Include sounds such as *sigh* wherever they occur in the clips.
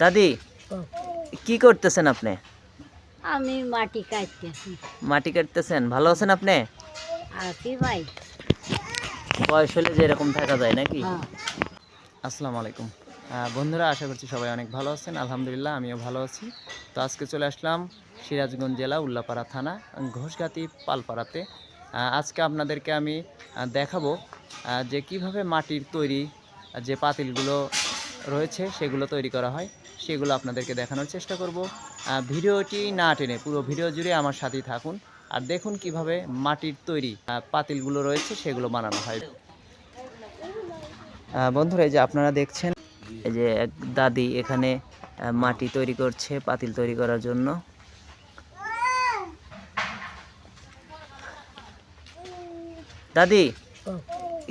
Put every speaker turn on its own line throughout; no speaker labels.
দাদি কি করতেছেন আপনি?
আমি মাটি কাটতেছি।
মাটি কাটতেছেন ভালো আছেন আপনি?
আছি ভাই।
বয়স হলে যে এরকম থাকা যায় নাকি?
হ্যাঁ।
আসসালামু আলাইকুম। বন্ধুরা আশা করছি সবাই অনেক ভালো আছেন। আলহামদুলিল্লাহ আমিও ভালো আছি। তো আজকে চলে আসলাম সিরাজগঞ্জ জেলা উল্লাপাড়া থানা ঘোষগাতি পালপাড়াতে। আজকে আপনাদেরকে আমি দেখাবো যে কীভাবে মাটির তৈরি যে পাতিলগুলো রয়েছে সেগুলো তৈরি করা হয়। সেগুলো আপনাদেরকে দেখানোর চেষ্টা করব। ভিডিওটি না টেনে পুরো ভিডিও জুড়ে আমার সাথেই থাকুন। আর দেখুন কীভাবে মাটির তৈরি পাতিলগুলো রয়েছে সেগুলো বানানো হয়। বন্ধুরা এই যে আপনারা দেখছেন এই যে এক দাদি এখানে মাটি তৈরি করছে পাতিল তৈরি করার জন্য। দাদি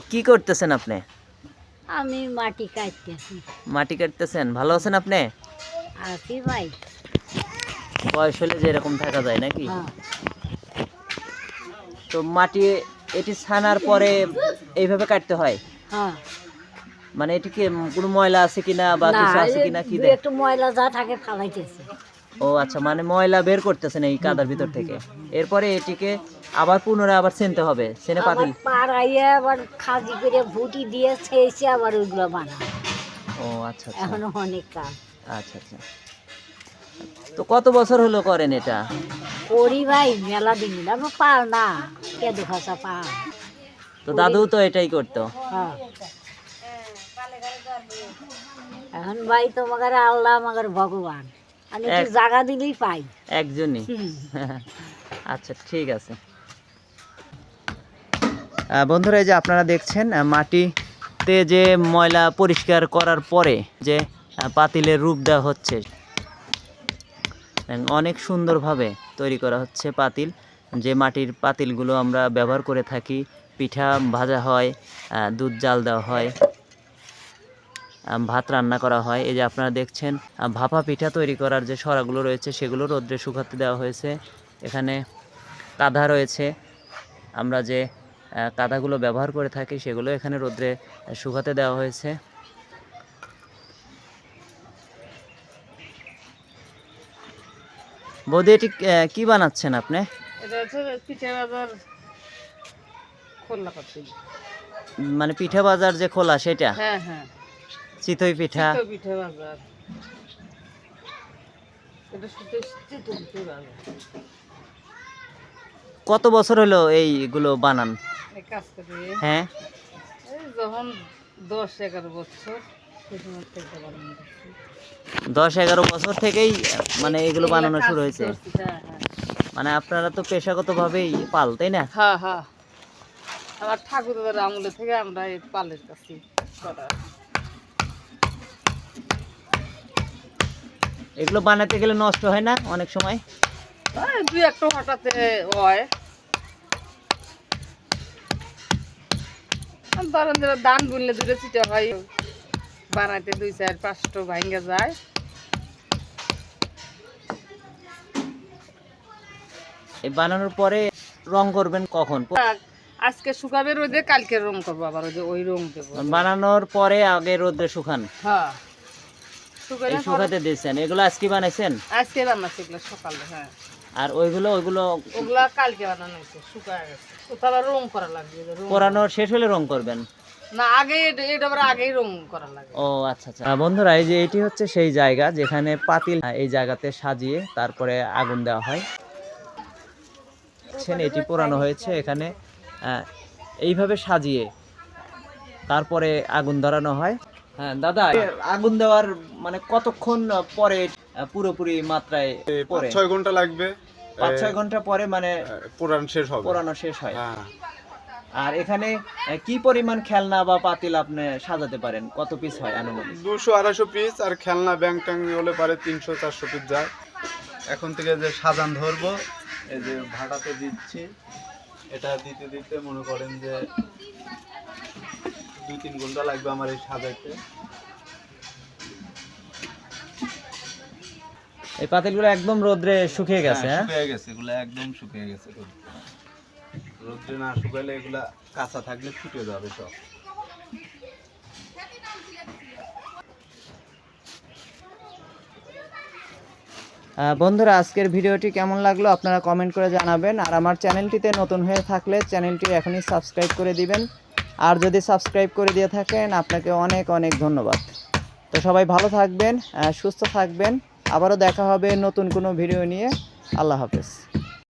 কি করতেছেন আপনি?
আমি মাটি কাটতেছি।
মাটি কাটতেছেন ভালো আছেন আপনি?
আছি ভাই।
বয়স হলে যে এরকম থাকা যায় নাকি?
হ্যাঁ।
তো মাটি এটি ছানার পরে এইভাবে কাটতে হয়?
হ্যাঁ।
মানে এটি কি কোনো ময়লা আছে কিনা বা কিছু আছে কিনা কি দেখ
একটু ময়লা যা থাকে ফালাইতেছে।
ও আচ্ছা মানে ময়লা বের করতেছেন এই কাদার ভিতর থেকে। এরপরে এটিকে আবার পুনরায় আবার চেনতে হবে
আবার
পাতিল।
পাড়াইয়ে আবার খাজি করে ভুটি দিয়ে ছেয়েছে আবার ওইগুলো বানায়।
ও আচ্ছা আচ্ছা।
এখনও অনেক কাজ।
আচ্ছা আচ্ছা। তো কত বছর হলো করেন এটা?
করি ভাই মেলা দিন আমি পার না কেদু খাসা পা
তো দাদু তো এটাই করতো।
হ্যাঁ। এখন ভাই তোমাদের আল্লাহ আমাদের ভগবান। আমি একটু জায়গা দিলেই পাই।
একজনই। *laughs* আচ্ছা ঠিক আছে। বন্ধুরা এই যে আপনারা দেখছেন মাটিতে যে ময়লা পরিষ্কার করার পরে যে পাতিলের রূপ দেওয়া হচ্ছে অনেক সুন্দরভাবে তৈরি করা হচ্ছে পাতিল। যে মাটির পাতিলগুলো আমরা ব্যবহার করে থাকি পিঠা ভাজা হয় দুধ জাল দেওয়া হয় ভাত রান্না করা হয়। এই যে আপনারা দেখছেন ভাপা পিঠা তৈরি করার যে সরাগুলো রয়েছে সেগুলো রোদ্রে শুকাতে দেওয়া হয়েছে। এখানে কাদা রয়েছে। আমরা যে কাদাগুলো ব্যবহার করে থাকি সেগুলো এখানে রোদ্রে শুকাতে দেওয়া হয়েছে। বৌদি এটি কি বানাচ্ছেন আপনি? মানে পিঠা বাজার যে খোলা সেটা?
হ্যাঁ হ্যাঁ।
চিতই পিঠা। কত বছর হলো এইগুলো বানান? হ্যাঁ।
যখন দশ এগারো বছর।
দশ এগারো বছর থেকেই মানে এগুলো বানানো শুরু হয়েছে।
হ্যাঁ, হ্যাঁ।
মানে আপনারা তো পেশাগতভাবেই পাল তাই না?
হ্যাঁ হ্যাঁ। আমার ঠাকুরদার আমলে থেকে আমরা এই পালের কাছে
এগুলো বানাতে গেলে নষ্ট হয় না অনেক সময়?
এই দুই একটা হঠাৎ হয়। ধরেন দান বুনলে দূরে চিটে হয় বানাইতে দুই চার ভাঙ্গে যায়।
এই বানানোর পরে রং করবেন কখন?
আজকে শুকাবে রোদে কালকে রং করব আবার ওই ওই রং দেবো।
বানানোর পরে আগে রোদে শুকান?
হ্যাঁ।
এই শুকাতে দিয়েছেন। এগুলো আজকে বানাইছেন?
আজকে বানাচ্ছি এগুলো সকালে হ্যাঁ।
আর ওইগুলো ওইগুলো
ওগুলা কালকে বানানো হয়েছে শুকায় গেছে রং করা লাগবে
শেষ হলে রং করবেন?
না আগে এটা এটা আগেই রং করা লাগে।
ও আচ্ছা আচ্ছা। বন্ধুরা এই যে এটি হচ্ছে সেই জায়গা যেখানে পাতিল এই জায়গাতে সাজিয়ে তারপরে আগুন দেওয়া হয়। এটি পোড়ানো হয়েছে এখানে। এইভাবে সাজিয়ে তারপরে আগুন ধরানো হয়। হ্যাঁ দাদা আগুন দেওয়ার মানে কতক্ষণ পরে পুরোপুরি মাত্রায় পরে?
ছয় ঘণ্টা লাগবে।
পাঁচ ছয় ঘণ্টা পরে মানে
পুরান শেষ হবে।
পোড়ানো শেষ হয়।
হ্যাঁ।
আর এখানে কি পরিমাণ খেলনা বা পাতিল আপনি সাজাতে পারেন? কত পিস হয় আনুমানিক?
দুশো আড়াইশো পিস আর খেলনা ব্যাং ট্যাং হলে পারে তিনশো চারশো পিস যায়। এখন থেকে যে সাজান ধরবো এই যে ভাড়াতে দিচ্ছি। এটা দিতে দিতে মনে করেন যে দুই তিন ঘণ্টা লাগবে আমার এই সাজাইতে
এই পাতিলগুলো একদম রোদ্রে শুকিয়ে গেছে
হ্যাঁ,
হ্যাঁ?
শুকিয়ে গেছে এগুলো একদম শুকিয়ে গেছে রোদ্রে। না শুকাইলে এগুলা কাঁচা থাকলে ফুটে যাবে সব।
বন্ধুরা আজকের ভিডিওটি কেমন লাগল আপনারা কমেন্ট করে জানাবেন আর আমার চ্যানেলটিতে নতুন হয়ে থাকলে চ্যানেলটি এখনই সাবস্ক্রাইব করে দিবেন। আর যদি সাবস্ক্রাইব করে দিয়ে থাকেন, আপনাকে অনেক অনেক ধন্যবাদ। তো সবাই ভালো থাকবেন সুস্থ থাকবেন। আবারও দেখা হবে নতুন কোনো ভিডিও নিয়ে। আল্লাহ হাফেজ।